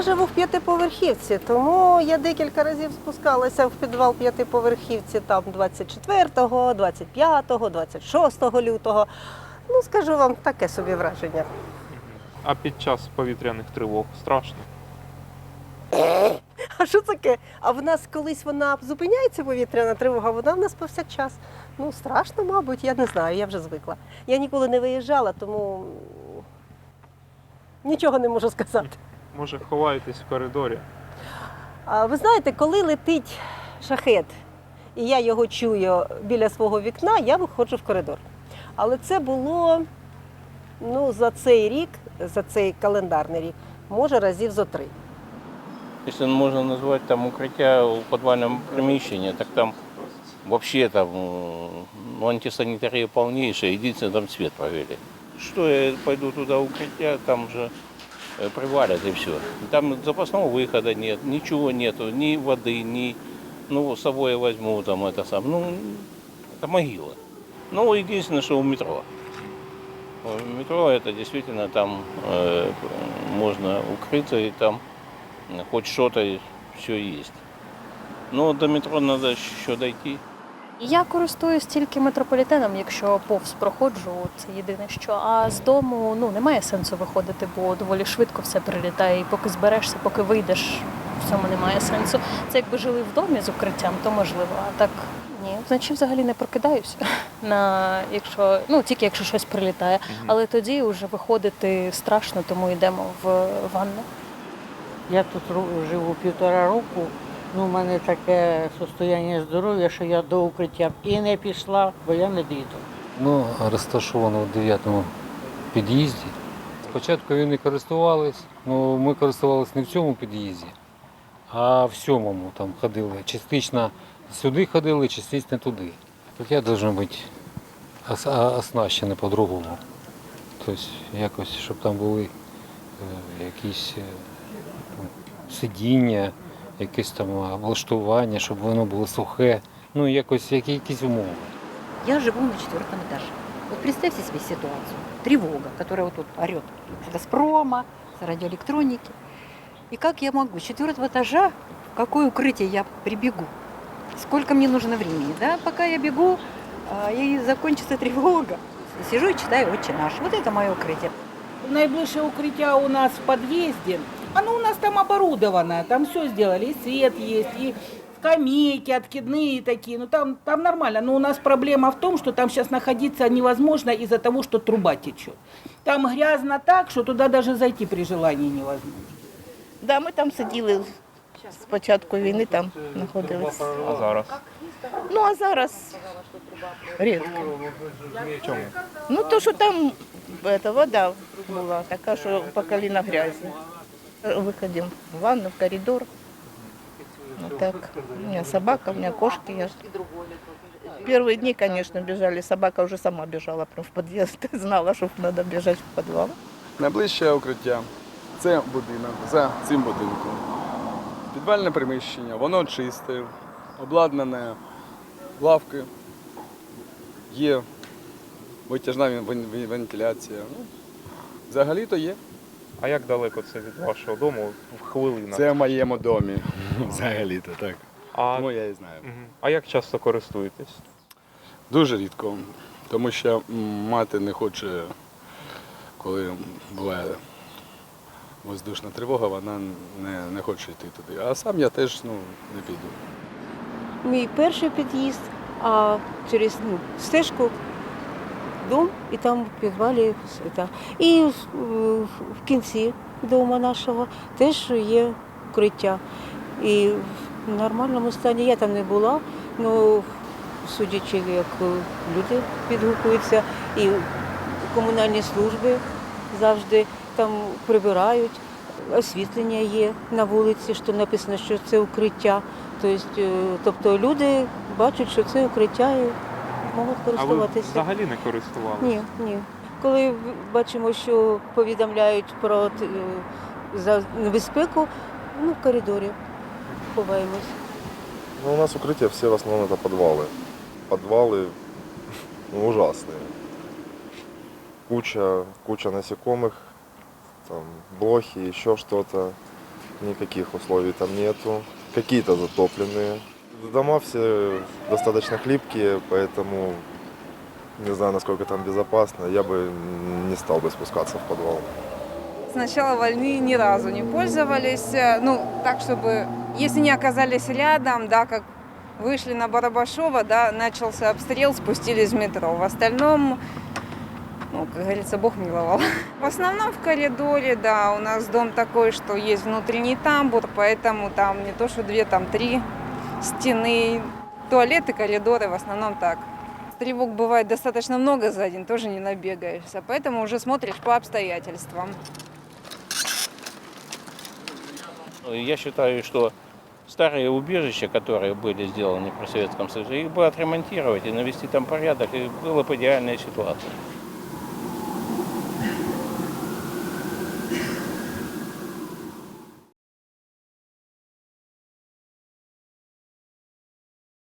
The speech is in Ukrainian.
Я живу в п'ятиповерхівці, тому я декілька разів спускалася в підвал п'ятиповерхівці там 24, 25, 26 лютого. Ну, скажу вам, таке собі враження. А під час повітряних тривог страшно. А що таке? А в нас колись вона зупиняється повітряна тривога, вона в нас повсякчас. Ну, страшно, мабуть, я не знаю, я вже звикла. Я ніколи не виїжджала, тому нічого не можу сказати. Може, ховаєтесь в коридорі. А ви знаєте, коли летить шахет, і я його чую біля свого вікна, я виходжу в коридор. Але це було ну, за цей рік, за цей календарний рік, може разів зо три. Если можно назвать там укрытие в подвальном приміщенні, так там вообще там ну, антисанитария полнейшая, единственное там свет провели. Что я пойду туда в укрытие, там же э, привалят и все. Там запасного выхода нет, ничего нету, ни воды, ни, ну, с собой я возьму там это сам, ну, это могила. Ну, единственное, что у метро. В метро это действительно там э, можно укрыться и там хоть что-то все есть. Но до метро надо еще дойти. Я користуюсь тільки метрополітеном, якщо повз проходжу, це єдине що. А з дому ну немає сенсу виходити, бо доволі швидко все прилітає. І поки зберешся, поки вийдеш, в цьому немає сенсу. Це якби жили в домі з укриттям, то можливо. А так ні, вночі взагалі не прокидаюся. На якщо ну тільки якщо щось прилітає. Але тоді вже виходити страшно, тому йдемо в ванну. Я тут живу півтора року. Ну, у мене таке состояння здоров'я, що я до укриття б і не пішла, бо я не діду. Ну, розташовано в 9 під'їзді. Спочатку він не користувались, ну ми користувалися не в цьому під'їзді, а в сьомому там ходили. Частично сюди ходили, частично туди. Укриття повинно бути ос- а- оснащене по-другому. Тобто якось, щоб там були е, якісь е, там, сидіння, якесь там облаштування, щоб воно було сухе. Ну, якось які, якісь умови. Я живу на четвертом этаже. Вот представьте себе ситуацию. Тревога, которая вот тут орет с Газпрома, с радиоэлектроники. И как я могу с четвертого этажа, в какое укрытие я прибегу? Сколько мне нужно времени, да? Пока я бегу, а, и закончится тревога. Сижу и читаю «Отче наш». Вот это мое укрытие. Наиближшее укрытие у нас в подъезде. Оно у нас там оборудовано, там все сделали, и свет есть, и скамейки откидные такие, ну там, там нормально. Но у нас проблема в том, что там сейчас находиться невозможно из-за того, что труба течет. Там грязно так, что туда даже зайти при желании невозможно. Да, ми там сиділи з початку війни, там знаходились. А зараз? Ну а зараз рідко. Чому? Ну то, що там это, вода була така, що по коліна грязі. Виходимо в ванну, в коридор. Ну так. У меня собака, у меня кошки. Я... Первые дни, конечно, бежали. Собака уже сама бежала прям в подъезд. Знала, что надо бежать в подвал. Найближче укриття це будинок за цим будинком. Підвальне приміщення, воно чисте, обладнане лавки, є витяжна вен- вен- вентиляція. Ну, взагалі-то є. А як далеко це від вашого дому в хвилинах? Це в моєму домі. Взагалі-то так. А, Тому я і знаю. Мгм. а як часто користуєтесь? Дуже рідко, тому що м, мати не хоче, коли буває воздушна тривога, вона не, не хоче йти туди. А сам я теж ну, не піду. Мій перший під'їзд, а через ну, стежку дом, і там в підвалі. І е, в кінці дому нашого теж є укриття. І в нормальному стані я там не була, але судячи, як люди відгукуються, і комунальні служби завжди там прибирають. Освітлення є на вулиці, що написано, що це укриття. Тобто, е, тобто люди бачать, що це укриття і можуть А ви користуватися. взагалі не користувалися? Ні, ні. Коли в- бачимо, що повідомляють про т- е, за небезпеку, ну, в коридорі ховаємось. Ну, у нас укрытия все в основном это подвалы. Подвалы ну, ужасные. Куча, куча насекомых, там, блохи, еще что-то. никаких условий там нету. Какие-то затопленные. Дома все достаточно хлипкие, поэтому не знаю, насколько там безопасно. Я бы не стал бы спускаться в подвал. С начала ни разу не пользовались. Э, Ну, так, чтобы, если не оказались рядом, да, как вышли на Барабашова, да, начался обстрел, спустились в метро. В остальном, ну, как говорится, Бог миловал. В основном в коридоре, да, у нас дом такой, что есть внутренний тамбур, поэтому там не то, что две, там три стены, туалеты, коридоры, в основном так. Тревог бывает достаточно много за день, тоже не набегаешься, поэтому уже смотришь по обстоятельствам. Я считаю, что старые убежища, которые были сделаны при Советском Союзе, их бы отремонтировать и навести там порядок, и было бы идеальная ситуация.